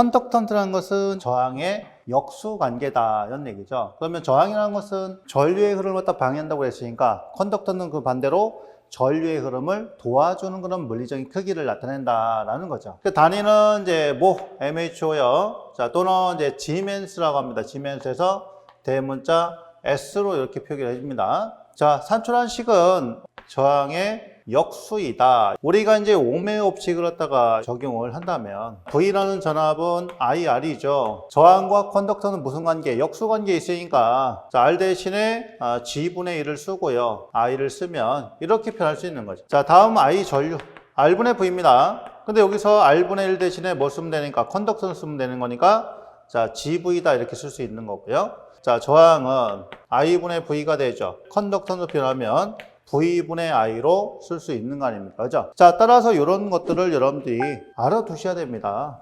컨덕턴트라는 것은 저항의 역수 관계다 이런 얘기죠. 그러면 저항이라는 것은 전류의 흐름을 갖다 방해한다고 했으니까 컨덕터는 그 반대로 전류의 흐름을 도와주는 그런 물리적인 크기를 나타낸다라는 거죠. 그 단위는 이제 뭐 MHO요. 자 또는 이제 지멘스라고 합니다. 지멘스에서 대문자 S로 이렇게 표기를 해줍니다. 자 산출한 식은 저항의 역수이다. 우리가 이제 오메 법칙을 갖다가 적용을 한다면 V라는 전압은 IR이죠. 저항과 컨덕터는 무슨 관계? 역수 관계에 있으니까 자, R 대신에 아, G분의 1을 쓰고요. I를 쓰면 이렇게 표현할 수 있는 거죠. 자, 다음 I 전류. R분의 V입니다. 근데 여기서 R분의 1 대신에 뭐 쓰면 되니까 컨덕터는 쓰면 되는 거니까 자, GV다 이렇게 쓸 수 있는 거고요. 자, 저항은 I분의 V가 되죠. 컨덕터로 표현하면 V분의 I로 쓸 수 있는 거 아닙니까? 그죠? 자, 따라서 이런 것들을 여러분들이 알아두셔야 됩니다.